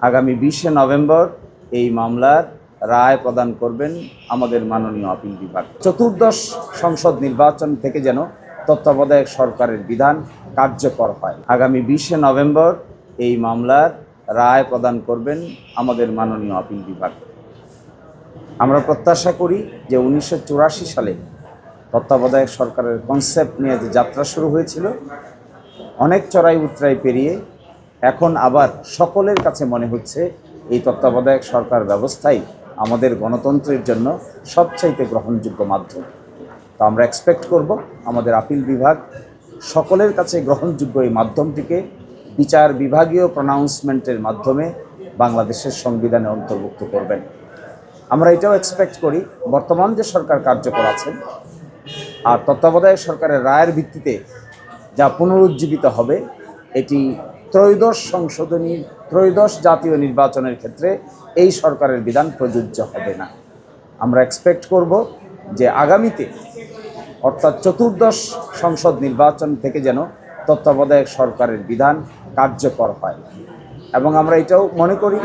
আগামী বিশে নভেম্বর এই মামলার রায় প্রদান করবেন আমাদের মাননীয় আপিল বিভাগ। চতুর্দশ সংসদ নির্বাচন থেকে যেন তত্ত্বাবধায়ক সরকারের বিধান কার্যকর হয়। আগামী বিশে নভেম্বর এই মামলার রায় প্রদান করবেন আমাদের মাননীয় আপিল বিভাগ। আমরা প্রত্যাশা করি যে উনিশশো চুরাশি সালে তত্ত্বাবধায়ক সরকারের কনসেপ্ট নিয়ে যে যাত্রা শুরু হয়েছিল, অনেক চড়াই উতরাই পেরিয়ে এখন আবার সকলের কাছে মনে হচ্ছে এই তত্ত্বাবধায়ক সরকার ব্যবস্থাই আমাদের গণতন্ত্রের জন্য সবচাইতে গ্রহণযোগ্য মাধ্যম। তো আমরা এক্সপেক্ট করব আমাদের আপিল বিভাগ সকলের কাছে গ্রহণযোগ্য এই মাধ্যমটিকে বিচার বিভাগীয় প্রনাউন্সমেন্টের মাধ্যমে বাংলাদেশের সংবিধানে অন্তর্ভুক্ত করবেন। আমরা এটাও এক্সপেক্ট করি, বর্তমান যে সরকার কার্যকর আছেন আর তত্ত্বাবধায়ক সরকারের রায়ের ভিত্তিতে যা পুনরুজ্জীবিত হবে, এটি ত্রয়োদশ সংশোধনী ত্রয়োদশ জাতীয় নির্বাচনের ক্ষেত্রে এই সরকারের বিধান প্রযোজ্য হবে না। আমরা এক্সপেক্ট করব যে আগামীতে, অর্থাৎ চতুর্দশ সংসদ নির্বাচন থেকে যেন তত্ত্বাবধায়ক সরকারের বিধান কার্যকর হয়। এবং আমরা এটাও মনে করি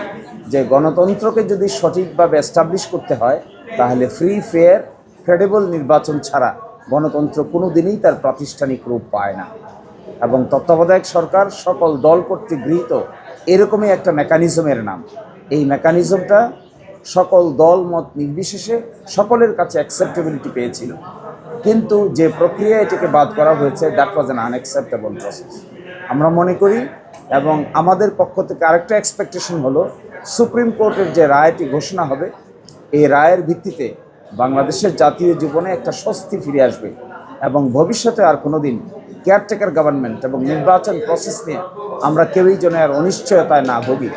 যে গণতন্ত্রকে যদি সঠিকভাবে এস্টাবলিশ করতে হয়, তাহলে ফ্রি ফেয়ার ক্রেডিবল নির্বাচন ছাড়া গণতন্ত্র কোনো দিনই তার প্রাতিষ্ঠানিক রূপ পায় না। এবং তত্ত্বাবধায়ক সরকার সকল দল কর্তৃক গৃহীত এরকমই একটা মেকানিজমের নাম। এই মেকানিজমটা সকল দল, মত নির্বিশেষে সকলের কাছে অ্যাকসেপ্টেবিলিটি পেয়েছিল। কিন্তু যে প্রক্রিয়া এটাকে বাদ করা হয়েছে that was an unacceptable process আমরা মনে করি এবং আমাদের পক্ষ থেকে আরেকটা এক্সপেকটেশন হলো, সুপ্রিম কোর্টের যে রায়টি ঘোষণা হবে, এই রায়ের ভিত্তিতে বাংলাদেশের জাতীয় জীবনে একটা স্বস্তি ফিরে আসবে। এবং ভবিষ্যতে আর কোনোদিন কেয়ারটেকার গভর্নমেন্ট এবং নির্বাচন প্রসেস নিয়ে আমরা কেউই যেন আর অনিশ্চয়তায় না ভুগি।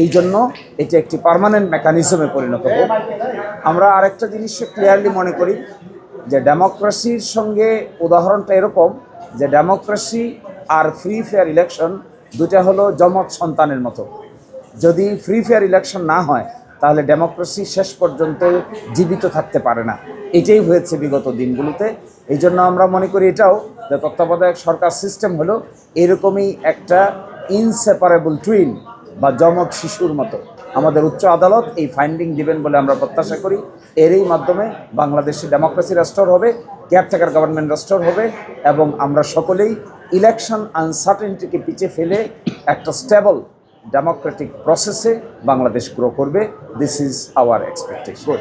এই জন্য এটি একটি পার্মানেন্ট মেকানিজমে পরিণত হোক। আমরা আরেকটা জিনিস ক্লিয়ারলি মনে করি, যে ডেমোক্রেসির সঙ্গে উদাহরণটা এরকম, যে ডেমোক্রেসি আর ফ্রি ফেয়ার ইলেকশন দুটা হলো জমক সন্তানের মতো। যদি ফ্রি ফেয়ার ইলেকশন না হয়, তাহলে ডেমোক্রেসি শেষ পর্যন্ত জীবিত থাকতে পারে না। এটাই হয়েছে বিগত দিনগুলোতে। এই জন্য আমরা মনে করি এটাও যে তত্ত্বাবধায়ক সরকার সিস্টেম হলো এরকমই একটা ইনসেপারেবল টুইন বা জমক শিশুর মতো। আমাদের উচ্চ আদালত এই ফাইন্ডিং দিবেন বলে আমরা প্রত্যাশা করি। এরই মাধ্যমে বাংলাদেশে ডেমোক্রেসি রেস্টোর হবে কেয়ারটেকার গভর্নমেন্ট রেস্টোর হবে এবং আমরা সকলেই ইলেকশন আনসার্টেনটিকে পিছিয়ে ফেলে একটা স্টেবল ডেমোক্রেটিক প্রসেসে বাংলাদেশ গ্রো করবে। This is our expectation